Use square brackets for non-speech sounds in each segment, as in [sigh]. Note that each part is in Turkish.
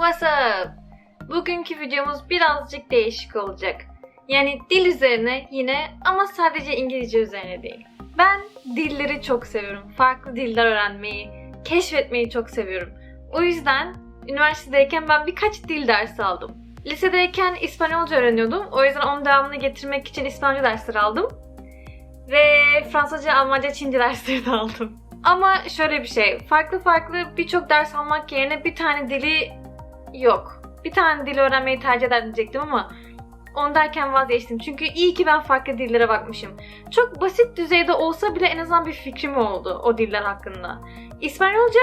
What's up? Bugünkü videomuz birazcık değişik olacak. Yani dil üzerine yine ama sadece İngilizce üzerine değil. Ben dilleri çok seviyorum. Farklı diller öğrenmeyi, keşfetmeyi çok seviyorum. O yüzden üniversitedeyken ben birkaç dil dersi aldım. Lisedeyken İspanyolca öğreniyordum. O yüzden onun devamını getirmek için İspanyolca dersleri aldım. Ve Fransızca, Almanca, Çince dersleri de aldım. Ama şöyle bir şey, farklı farklı birçok ders almak yerine bir tane dili yok. Bir tane dil öğrenmeyi tercih edecektim ama onu derken vazgeçtim. Çünkü iyi ki ben farklı dillere bakmışım. Çok basit düzeyde olsa bile en azından bir fikrim oldu o diller hakkında. İspanyolca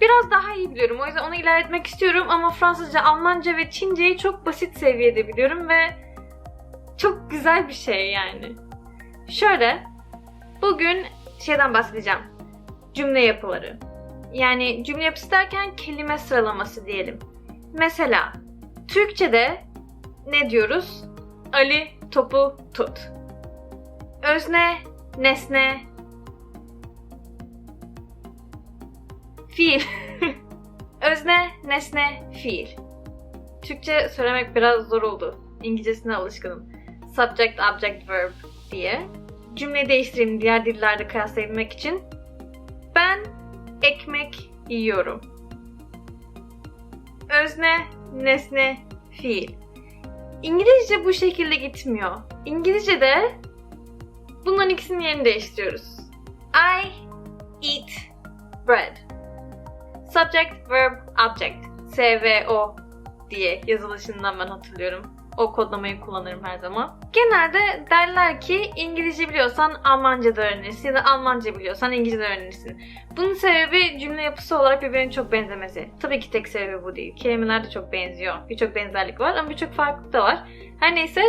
biraz daha iyi biliyorum. O yüzden onu ilerletmek istiyorum ama Fransızca, Almanca ve Çince'yi çok basit seviyede biliyorum ve çok güzel bir şey yani. Şöyle, bugün şeyden bahsedeceğim. Cümle yapıları. Yani cümle yapısı derken kelime sıralaması diyelim. Mesela Türkçe'de ne diyoruz? Ali topu tut. Özne, nesne, fiil. [laughs] Özne, nesne, fiil. Türkçe söylemek biraz zor oldu. İngilizcesine alışkınım. Subject, object, verb diye. Cümleyi değiştireyim diğer dillerde kıyaslayabilmek için. Ben ekmek yiyorum. Özne, nesne, fiil. İngilizce bu şekilde gitmiyor. İngilizce'de bunların ikisinin yerini değiştiriyoruz. I eat bread. Subject, verb, object. S-V-O diye yazılışından ben hatırlıyorum. O kodlamayı kullanırım her zaman. Genelde derler ki İngilizce biliyorsan Almanca da öğrenirsin ya da Almanca biliyorsan İngilizce de öğrenirsin. Bunun sebebi cümle yapısı olarak birbirine çok benzemesi. Tabii ki tek sebebi bu değil. Kelimeler de çok benziyor. Birçok benzerlik var ama birçok farklılık da var. Her neyse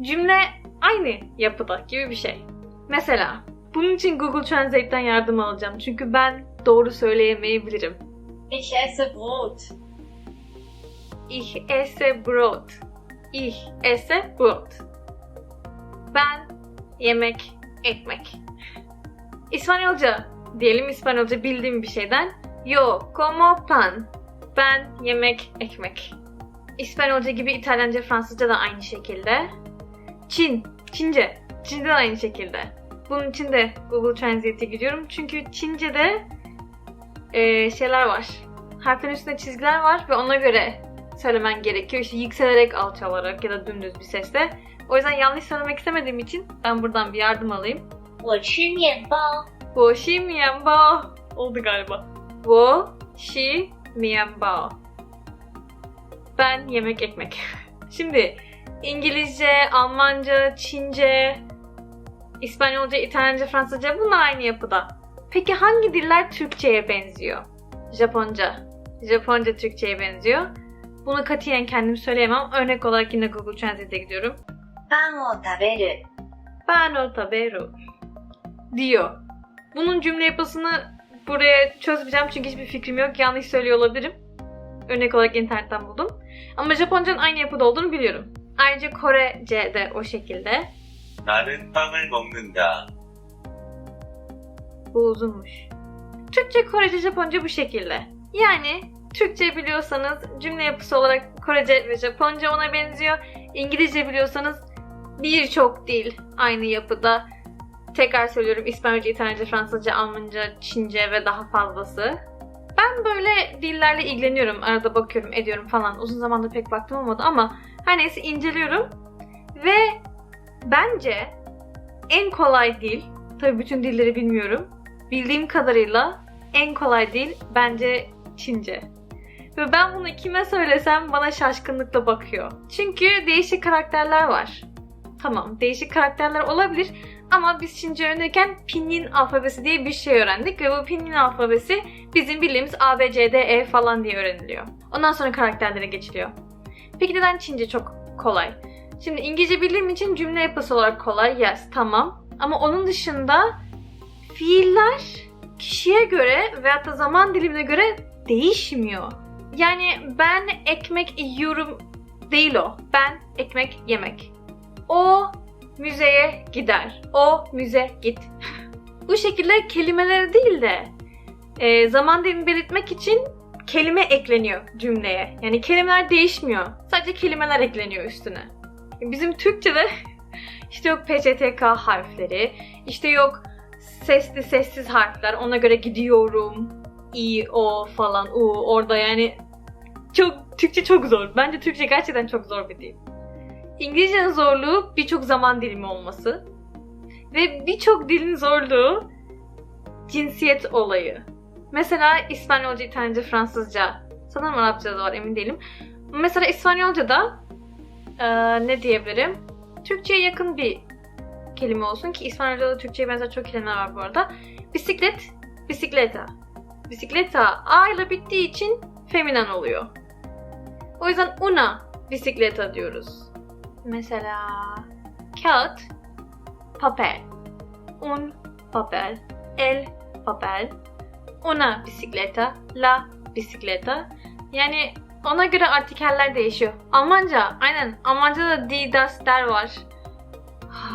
cümle aynı yapıda gibi bir şey. Mesela bunun için Google Translate'ten yardım alacağım. Çünkü ben doğru söyleyemeyebilirim. Ich esse Brot. Ich esse Brot. Ich esse Brot. Ben yemek, ekmek. İspanyolca diyelim İspanyolca bildiğim bir şeyden. Yo como pan. Ben yemek, ekmek. İspanyolca gibi İtalyanca, Fransızca da aynı şekilde. Çin, Çince. Çince de aynı şekilde. Bunun için de Google Translate'e gidiyorum. Çünkü Çince'de e, şeyler var. Harflerin üstünde çizgiler var ve ona göre söylemen gerekiyor. İşte yükselerek, alçalarak ya da dümdüz bir sesle. O yüzden yanlış söylemek istemediğim için ben buradan bir yardım alayım. 我吃面包。我吃面包 oldu galiba. 我吃面包. Ben yemek ekmek. [laughs] Şimdi İngilizce, Almanca, Çince, İspanyolca, İtalyanca, Fransızca bunlar aynı yapıda. Peki hangi diller Türkçe'ye benziyor? Japonca. Japonca Türkçe'ye benziyor. Bunu katiyen kendim söyleyemem. Örnek olarak yine Google Translate'e gidiyorum. Pan o taberu. Pan o taberu. Diyor. Bunun cümle yapısını buraya çözmeyeceğim çünkü hiçbir fikrim yok. Yanlış söylüyor olabilirim. Örnek olarak internetten buldum. Ama Japonca'nın aynı yapıda olduğunu biliyorum. Ayrıca Korece de o şekilde. 나는 빵을 먹는다. Bu uzunmuş. Türkçe, Korece, Japonca bu şekilde. Yani Türkçe biliyorsanız cümle yapısı olarak Korece ve Japonca ona benziyor. İngilizce biliyorsanız birçok dil aynı yapıda. Tekrar söylüyorum İspanyolca, İtalyanca, Fransızca, Almanca, Çince ve daha fazlası. Ben böyle dillerle ilgileniyorum. Arada bakıyorum, ediyorum falan. Uzun zamandır pek baktım olmadı ama her neyse inceliyorum. Ve bence en kolay dil, tabii bütün dilleri bilmiyorum. Bildiğim kadarıyla en kolay dil bence Çince. Ve ben bunu kime söylesem bana şaşkınlıkla bakıyor. Çünkü değişik karakterler var. Tamam, değişik karakterler olabilir ama biz Çince öğrenirken Pinyin alfabesi diye bir şey öğrendik ve bu Pinyin alfabesi bizim bildiğimiz A, B, C, D, E falan diye öğreniliyor. Ondan sonra karakterlere geçiliyor. Peki neden Çince çok kolay? Şimdi İngilizce bildiğim için cümle yapısı olarak kolay, yes, tamam. Ama onun dışında fiiller kişiye göre veyahut da zaman dilimine göre değişmiyor. Yani ben ekmek yiyorum değil o. Ben ekmek yemek. O müzeye gider. O müze git. Bu şekilde kelimeleri değil de e, zaman dilimi belirtmek için kelime ekleniyor cümleye. Yani kelimeler değişmiyor. Sadece kelimeler ekleniyor üstüne. Bizim Türkçe'de [laughs] işte yok PCTK harfleri, işte yok sesli sessiz harfler, ona göre gidiyorum, i, o falan, u orada yani çok Türkçe çok zor. Bence Türkçe gerçekten çok zor bir dil. İngilizcenin zorluğu birçok zaman dilimi olması ve birçok dilin zorluğu cinsiyet olayı. Mesela İspanyolca, İtalyanca, Fransızca, sanırım Arapça da var emin değilim. Mesela İspanyolca'da eee, ne diyebilirim? Türkçe'ye yakın bir kelime olsun ki İspanyolca'da Türkçe'ye benzer çok kelimeler var bu arada. Bisiklet, bisikleta. Bisikleta A ile bittiği için feminen oluyor. O yüzden una bisikleta diyoruz. Mesela kağıt, papel, un, papel, el, papel, una bisikleta, la bisikleta. Yani ona göre artikeller değişiyor. Almanca, aynen. Almanca'da die, das, der var.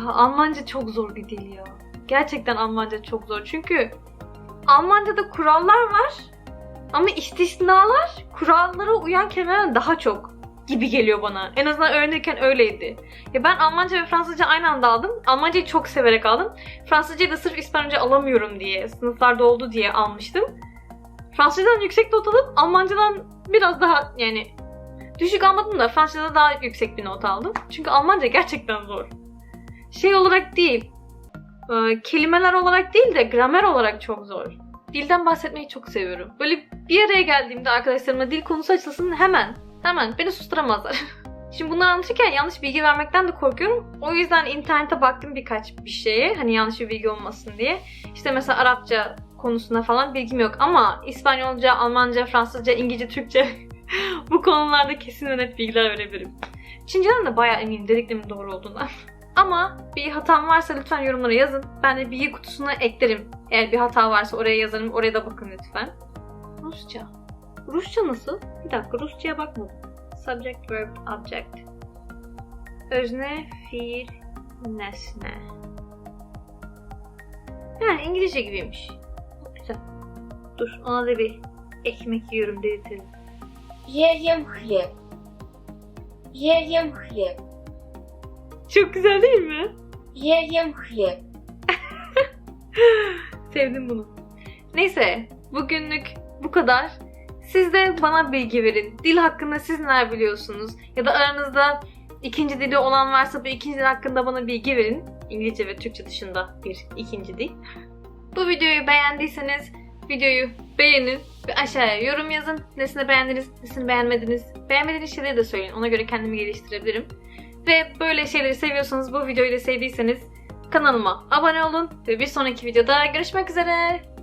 [sighs] Almanca çok zor bir dil ya. Gerçekten Almanca çok zor. Çünkü Almanca'da kurallar var ama istisnalar kurallara uyan kelimeler daha çok gibi geliyor bana. En azından öğrenirken öyleydi. Ya ben Almanca ve Fransızca aynı anda aldım. Almancayı çok severek aldım. Fransızcayı da sırf İspanyolca alamıyorum diye, sınıflarda oldu diye almıştım. Fransızcadan yüksek not alıp Almancadan biraz daha yani düşük almadım da Fransızcada daha yüksek bir not aldım. Çünkü Almanca gerçekten zor. Şey olarak değil, e, kelimeler olarak değil de gramer olarak çok zor. Dilden bahsetmeyi çok seviyorum. Böyle bir araya geldiğimde arkadaşlarıma dil konusu açılsın hemen, hemen beni susturamazlar. [laughs] Şimdi bunları anlatırken yanlış bilgi vermekten de korkuyorum. O yüzden internete baktım birkaç bir şeye. Hani yanlış bir bilgi olmasın diye. İşte mesela Arapça konusunda falan bilgim yok. Ama İspanyolca, Almanca, Fransızca, İngilizce, Türkçe [laughs] bu konularda kesin ve net bilgiler verebilirim. Çince'den de bayağı eminim dediklerimin doğru olduğundan. [laughs] Ama bir hatam varsa lütfen yorumlara yazın. Ben de bilgi kutusuna eklerim. Eğer bir hata varsa oraya yazarım. Oraya da bakın lütfen. Rusça. Rusça nasıl? Bir dakika Rusça'ya bakmadım. Subject, verb, object. Özne, fiil, nesne. Yani İngilizce gibiymiş. Güzel. Dur ona da bir ekmek yiyorum dedirtelim. Yiyeyim hıyep. Yiyeyim hıyep. Çok güzel değil mi? Yiyeyim hıyep. [laughs] Sevdim bunu. Neyse bugünlük bu kadar. Siz de bana bilgi verin. Dil hakkında siz neler biliyorsunuz? Ya da aranızda ikinci dili olan varsa bu ikinci dil hakkında bana bilgi verin. İngilizce ve Türkçe dışında bir ikinci dil. Bu videoyu beğendiyseniz videoyu beğenin ve aşağıya yorum yazın. Nesini beğendiniz, nesini beğenmediniz. Beğenmediğiniz şeyleri de söyleyin. Ona göre kendimi geliştirebilirim. Ve böyle şeyleri seviyorsanız, bu videoyu da sevdiyseniz kanalıma abone olun ve bir sonraki videoda görüşmek üzere.